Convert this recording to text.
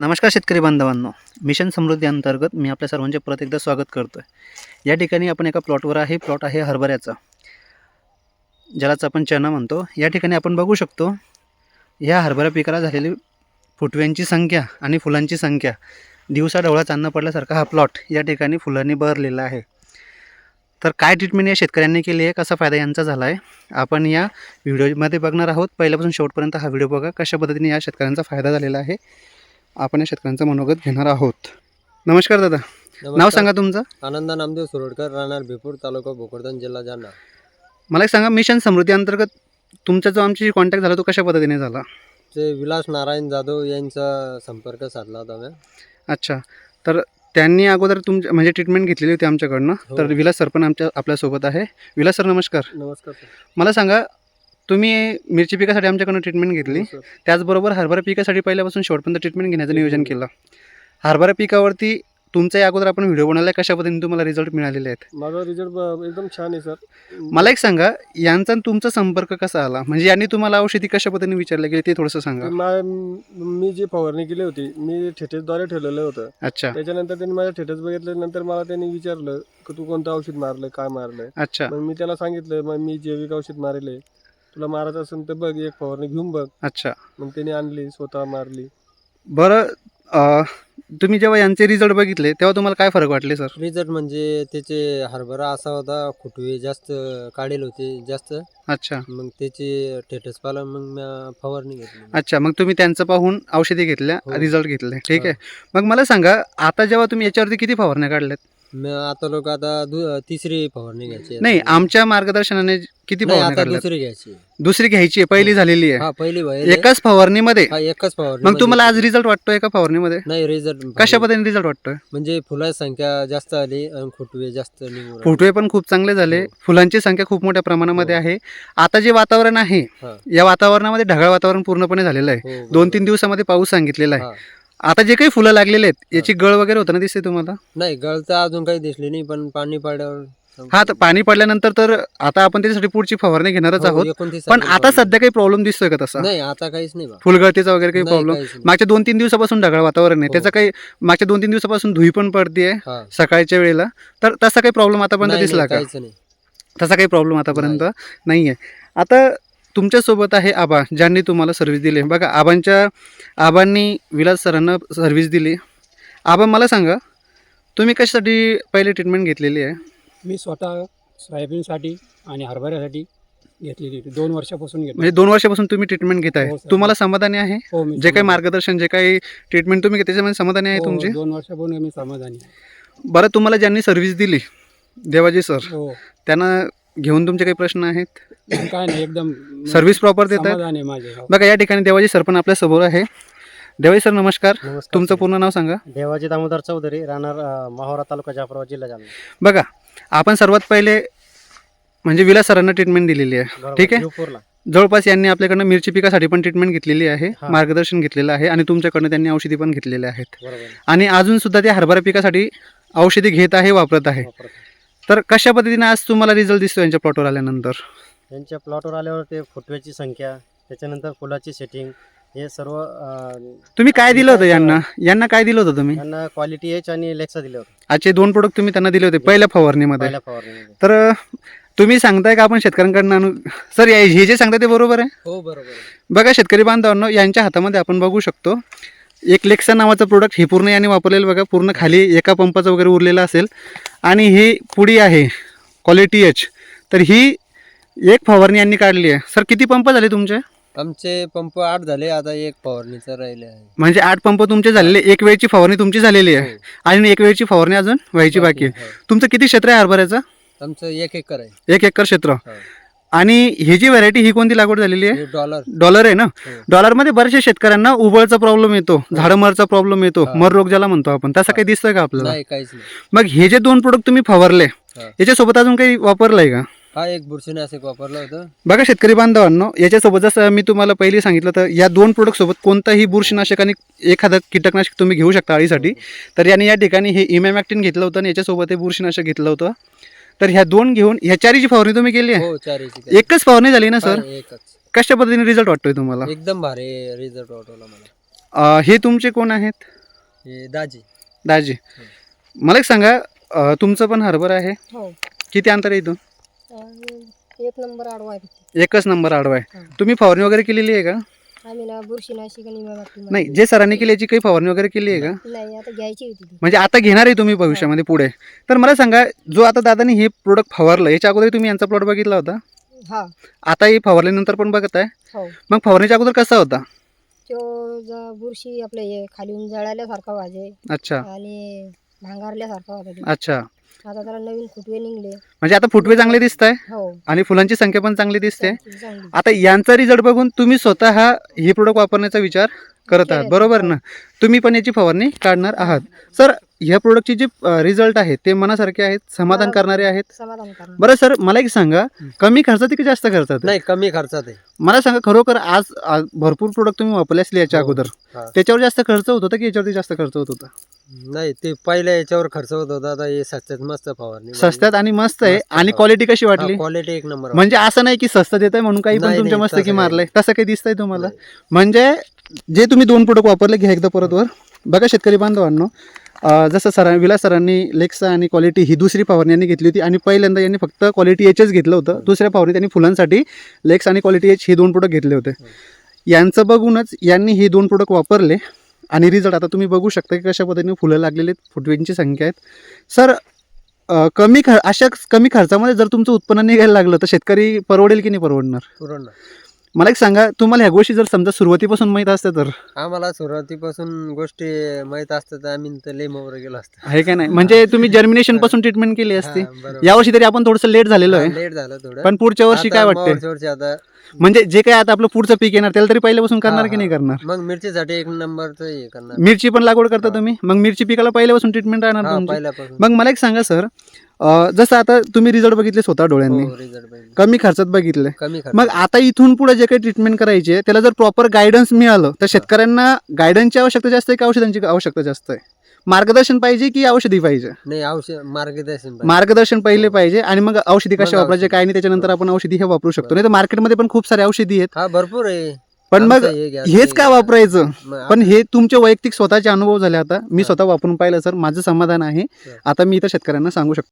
नमस्कार शेतकरी बांधवांनो. मिशन समृद्धी अंतर्गत मी आपल्या सर्वांचे परत एकदा स्वागत करतो आहे या ठिकाणी आपण एका प्लॉटवर आहे. प्लॉट आहे हरभऱ्याचा. ज्यालाच आपण चना म्हणतो. या ठिकाणी आपण बघू शकतो ह्या हरभरा पिकाला झालेली फुटव्यांची संख्या आणि फुलांची संख्या दिवसा ढवळा चांदणं पडल्यासारखा हा प्लॉट या ठिकाणी फुलांनी बहरलेला आहे. तर काय ट्रीटमेंट या शेतकऱ्यांनी केली आहे? कसा फायदा यांचा झाला आहे आपण या व्हिडिओमध्ये बघणार आहोत. पहिल्यापासून शेवटपर्यंत हा व्हिडिओ बघा. कशा पद्धतीने या शेतकऱ्यांचा फायदा झालेला आहे? आपण या शेतकऱ्यांचं मनोगत घेणार आहोत. नमस्कार दादा. नाव सांगा तुमचं? आनंदा नामदेव सुरोडकर राहणार भिपूर तालुका भोकरदन जिल्हा जालना. मला एक सांगा मिशन समृद्धी अंतर्गत तुमचा जो आमची कॉन्टॅक्ट झाला तो कशा पद्धतीने झाला? ते विलास नारायण जाधव यांचा संपर्क साधला होता मी अच्छा. तर त्यांनी अगोदर तुमच्या म्हणजे ट्रीटमेंट घेतलेली होती आमच्याकडनं. हो. तर विलास सर पण आमच्या आपल्यासोबत आहे. विलास सर नमस्कार. नमस्कार. मला सांगा तुम्ही मिरची पिकासाठी आमच्याकडनं ट्रीटमेंट घेतली. हो. त्याचबरोबर हरभरा पिकासाठी पहिल्यापासून शेवटपर्यंत ट्रीटमेंट घेण्याचं नियोजन केलं. हरभरा पिकावरती तुमच्या अगोदर आपण व्हिडिओ बनवला कशा पद्धतीने तुम्हाला रिझल्ट मिळालेले आहेत? माझा रिझल्ट एकदम छान आहे सर. मला एक सांगा यांचा आणि तुमचा संपर्क कसा आला? म्हणजे यांनी तुम्हाला औषधी कशा पद्धतीने विचारलं गेली ते थोडंसं सांगा. मा- मी जी फवारणी केली होती मी ठेटेसद्वारे ठेवलेलं होतं. अच्छा. त्याच्यानंतर त्यांनी माझ्या ठेटेस बघितल्यानंतर मला त्यांनी विचारलं की तू कोणतं औषध मारलं काय मारलंय अच्छा. मग मी त्याला सांगितलं मग मी जैविक औषध मारले तुला मारायचं असेल तर बघ एक फवारणी घेऊन बघ. अच्छा. मग त्यांनी आणली स्वतः मारली. बरं अं, तुम्ही जेव्हा यांचे रिझल्ट बघितले तेव्हा तुम्हाला काय फरक वाटले सर रिझल्ट म्हणजे त्याचे हरभरा असा होता खुटवे जास्त काढेल होते जास्त. अच्छा. मग त्याचे टेटस पाला मग फवारणी घेतली. अच्छा मग तुम्ही त्यांचं पाहून औषधी घेतल्या हो. रिझल्ट घेतले. ठीक हा. आहे. मग मला सांगा आता जेव्हा तुम्ही याच्यावरती किती फवारण्या काढल्यात? मी आता लोक आता दु- तिसरी फवारणी घ्यायची. नाही आमच्या मार्गदर्शनाने किती नाही, फवारण्या आता काढल्यात दुसरी घ्यायची दुसरी घ्यायची आहे पहिली झालेली आहे हा पहिली बाहेर आहे. एकाच फवारणीमध्ये हा एकच फवारणी मग तुम्हाला आज रिझल्ट वाटतोय एका फवारणीमध्ये नाही रिझल्ट कशा पद्धतीने रिझल्ट वाटतोय म्हणजे फुलाची संख्या जास्त आली आणि खुटवे जास्त निघून राहिले. फुटवे पण खूप चांगले झाले हो. फुलांची संख्या खूप मोठ्या प्रमाणामध्ये हो. आहे आता जे वातावरण आहे हा. या वातावरणामध्ये ढगाळ वातावरण पूर्णपणे झालेलं आहे हो, बरोबर. दोन तीन दिवसामध्ये पाऊस सांगितलेला आहे हा. आता जे काही फुलं लागलेले आहेत याची गळ वगैरे होताना दिसते तुम्हाला? नाही गळ तर अजून काही दिसली नाही पण पाणी पडल्यावर हा तर पाणी पडल्यानंतर तर आता आपण त्याच्यासाठी पुढची फवारणी घेणारच हो, आहोत. 29 पण आता. सध्या काही प्रॉब्लेम दिसतोय का तसा? नाही आता काहीच नाही फुलगळतीचा वगैरे काही प्रॉब्लेम. मागच्या दोन तीन दिवसापासून ढगाळ वातावरण आहे. हो. त्याचा काही मागच्या दोन तीन दिवसापासून धुई पण पडतीये. सकाळच्या वेळेला. तर तसा काही प्रॉब्लेम आतापर्यंत दिसला का? तसा काही प्रॉब्लेम आतापर्यंत नाहीये. आता तुमच्यासोबत आहे आबा ज्यांनी तुम्हाला सर्व्हिस दिली. बघा आबांच्या आबांनी विलास सरांना सर्व्हिस दिली. आबा मला सांगा तुम्ही कशासाठी पहिले ट्रीटमेंट घेतलेली आहे? मी स्वतः सोयाबीनसाठी आणि हरभऱ्यासाठी घेतलेली दोन वर्षापासून घेतली म्हणजे दोन वर्षापासून तुम्ही ट्रीटमेंट घेत आहे. हो, सर. तुम्हाला समाधानी आहे? हो मी जे काही मार्गदर्शन जे काही ट्रीटमेंट तुम्ही घेतली त्याच्यामध्ये समाधानी आहे हो, तुमची? दोन वर्षापासून मी समाधानी आहे. बरं तुम्हाला ज्यांनी सर्व्हिस दिली देवाजी सर हो. त्यांना घेऊन तुमचे काही प्रश्न आहेत? काय नाही एकदम सर्व्हिस प्रॉपर देत समाधान आहे माझे हो. बघा या ठिकाणी देवाजी सर पण आपल्यासमोर आहे. देवाजी सर नमस्कार. तुमचं पूर्ण नाव सांगा. देवाजी दामोदर चौधरी राहणार अ, माहोरा तालुका जाफराबाद जिल्हा जालना. बघा आपण सर्वात पहिले म्हणजे विलास सरांना ट्रीटमेंट दिलेली आहे. ठीक आहे. जवळपास यांनी आपल्याकडनं मिरची पिकासाठी पण ट्रीटमेंट घेतलेली आहे हा. मार्गदर्शन घेतलेलं आहे आणि तुमच्याकडनं त्यांनी औषधी पण घेतलेले आहेत. बरोबर. आणि अजून सुद्धा ते हरभरा पिकासाठी औषधी घेत आहे वापरत आहे. वापरतो. तर कशा पद्धतीने आज तुम्हाला रिझल्ट दिसतो यांच्या प्लॉटवर आल्यानंतर? यांच्या प्लॉटवर आल्यावर ते फुटव्याची संख्या त्याच्यानंतर फुलाची सेटिंग हे सर्व तुम्ही काय दिलं होतं यांना? यांना काय दिलं होतं तुम्ही? यांना क्वालिटी एच आणि लेक्सा दिले होते. आजचे दोन प्रोडक्ट तुम्ही त्यांना दिले होते पहिल्या फवारणीमध्ये. पहिल्या फवारणीमध्ये. तर तुम्ही सांगताय का आपण शेतकऱ्यांकडनं आणू सर हे जे सांगताय ते बरोबर आहे? हो बरोबर. बघा शेतकरी बांधवांनो यांच्या हातामध्ये आपण बघू शकतो एक लेक्सा नावाचं प्रोडक्ट हे पूर्ण याने वापरलेलं बघा. पूर्ण खाली एका पंपाचं वगैरे उरलेलं असेल. आणि ही पुडी आहे क्वालिटी एच तर ही एक फवारणी यांनी काढली आहे. सर किती पंप झाले तुमचे? आमचे पंप आठ झाले आता एक फवारणीचं राहिले आहे. म्हणजे आठ पंप तुमचे झालेले एक वेळची फवारणी तुमची झालेली आहे. हो. आणि एक वेळची फवारणी अजून व्हायची बाकी आहे. हो. तुमचं किती क्षेत्र आहे हरभऱ्याचं? आमचं एक एकर आहे. एक एकर क्षेत्र. हो. आणि ही जी व्हरायटी ही कोणती लागवड झालेली आहे? हे डॉलर डॉलर आहे ना? हो. डॉलरमध्ये बऱ्याचशा शेतकऱ्यांना उबळचा प्रॉब्लेम येतो झाड मरचा प्रॉब्लेम येतो हा. मर रोग ज्याला म्हणतो आपण. तसा काही दिसतोय का आपल्याला? नाही काहीच नाही. मग हे जे दोन प्रोडक्ट तुम्ही फवारले हा. याच्यासोबत अजून काही वापरलंय का? हा एक बुरशीनाशक वापरलं होतं. बघा शेतकरी बांधवांनो याच्यासोबत जसं मी तुम्हाला पहिली सांगितलं तर या दोन प्रोडक्ट सोबत कोणताही बुरशीनाशक आणि एखादं कीटकनाशक तुम्ही घेऊ शकता अळीसाठी. तर याने या ठिकाणी हे इमॅमॅक्टिन घेतलं होतं आणि याच्यासोबत हे बुरशीनाशक घेतलं होतं. तर ह्या दोन घेऊन ह्या चारीची फवारणी तुम्ही केली आहे? हो चारीची एकच फवारणी झाली ना सर? हा, एकच. कशा पद्धतीने रिझल्ट वाटतोय तुम्हाला? एकदम भारी रिझल्ट वाटवला मला. अ, हे तुमचे कोण आहेत? हे दाजी. दाजी. मला एक सांगा अ, तुमचं पण हरभरा आहे? हो. किती अंतर आहे इथून? आणि एक नंबर आडवा आहे. एकच नंबर आडवा आहे. हा. तुम्ही फवारणी वगैरे केलेली आहे का? आम्ही ना नाही जे सरांनी केली याची काही फवारणी वगैरे केली आहे का? नाही आता घ्यायची होती ती. म्हणजे आता घेणार आहे तुम्ही भविष्यामध्ये पुढे. तर मला सांगा जो आता दादानी हे प्रोडक्ट फवारलं याच्या अगोदर तुम्ही यांचा प्लॉट बघितला होता? हा. आता हे फवारल्यानंतर पण बघत आहे हो. मग फवारणीच्या अगोदर कसा होता? तो ज- बुरशी आपलं हे खालीून जळाल्यासारखा वाजे अच्छा. आणि भांगारल्यासारखा होता ते. अच्छा. आता त्याला नवीन फुटवे निघले. म्हणजे आता फुटवे चांगले दिसत आहे हो. आणि फुलांची संख्या पण चांगली दिसते. चांगली-. आता यांचा रिझल्ट बघून तुम्ही स्वतः हे प्रोडक्ट वापरण्याचा विचार करत आहात. बरोबर ना? तुम्ही पण याची फवारणी काढणार आहात. सर ह्या प्रोडक्टचे जे रिझल्ट आहेत ते मनासारखे आहेत? समाधान. करणारे आहेत? समाधान करणार. बरं सर मला एक सांगा. कमी खर्चात की जास्त खर्चात? नाही कमी खर्चात आहे. मला सांगा खरोखर आज आज भरपूर प्रोडक्ट तुम्ही वापरले असले याच्या हो. अगोदर. हा. त्याच्यावर जास्त खर्च होत होता की याच्यावरती जास्त खर्च होत होता? नाही ते पहिल्या याच्यावर खर्च होत होता. आता हे सस्त्यात मस्त फवारणी सस्त्यात आणि मस्त आहे. मस्त आणि. क्वालिटी कशी वाटली? क्वालिटी एक नंबर म्हणजे असं नाही की स्वस्त देत आहे म्हणून काही पण नाही, तुमच्या नाही, मस्त की मारलंय. तसं काही दिसतंय तुम्हाला. म्हणजे जे तुम्ही दोन प्रोडक्ट वापरले घ्या एकदा परत वर. बघा शेतकरी बांधवांनो जसं सरां विलास सरांनी लेक्सा आणि क्वालिटी ही दुसरी फवारणी यांनी घेतली होती आणि पहिल्यांदा यांनी फक्त क्वालिटी एचच घेतलं होतं. दुसऱ्या फवारणी त्यांनी फुलांसाठी लेक्स आणि क्वालिटी एच हे दोन प्रोडक्ट घेतले होते. यांचं बघूनच यांनी हे दोन प्रोडक्ट वापरले आणि रिझल्ट आता तुम्ही बघू शकता की कशा पद्धतीने फुलं लागलेली आहेत फुटवेंची संख्या आहेत. सर कमी ख अशा कमी खर्चामध्ये जर तुमचं उत्पन्न निघायला लागलं तर शेतकरी परवडेल की नाही परवडणार? परवडणार. मला एक सांगा तुम्हाला ह्या गोष्टी जर समजा सुरुवातीपासून माहीत असतं तर? आम्हाला सुरुवातीपासून गोष्टी माहीत असतात आम्ही तर लय गेलो असतो. आहे का नाही? म्हणजे तुम्ही जर्मिनेशनपासून ट्रीटमेंट केली असती. हा, बरोबर. यावर्षी तरी आपण थोडंसं लेट झालेलो आहे. लेट झालं थोडं. पण पुढच्या वर्षी काय वाटते वर्षी आता म्हणजे जे काय आता आपलं पुढचं पीक येणार त्याला तरी पहिल्यापासून करणार की नाही. करणार? मग मिरचीसाठी एक नंबरचं हे करणार. मिरची पण लागवड करता. तुम्ही? मग मिरची पिकाला पहिल्यापासून ट्रीटमेंट राहणार हा, तुमची? पहिल्यापासून. मग मला एक सांगा सर जसं आता तुम्ही रिझल्ट बघितले स्वतः डोळ्यांनी. हो, result पाहिजे. कमी खर्चात बघितले. कमी खर्च मग आता इथून पुढे जे काही ट्रीटमेंट करायची आहे त्याला जर प्रॉपर गायडन्स मिळालं तर शेतकऱ्यांना गायडन्सची आवश्यकता जास्त आहे की औषधांची आवश्यकता जास्त आहे? मार्गदर्शन पाहिजे की औषधी पाहिजे नाही औषध मार्गदर्शन पाहिजे. मार्गदर्शन पहिले पाहिजे आणि मग औषधी मग कशा वापरायचे. काय नाही त्याच्यानंतर आपण औषधी हे वापरू शकतो नाही तर मार्केटमध्ये पण खूप सारे औषधी आहेत हा भरपूर आहे पण मग आमचं हे घ्या, हेच ते का घ्या. वापरायचं मग पण हे तुमचे वैयक्तिक स्वतःचे अनुभव झाले आता मी. स्वतः वापरून पाहिलं सर माझं समाधान आहे. आता मी इथं शेतकऱ्यांना सांगू शकतो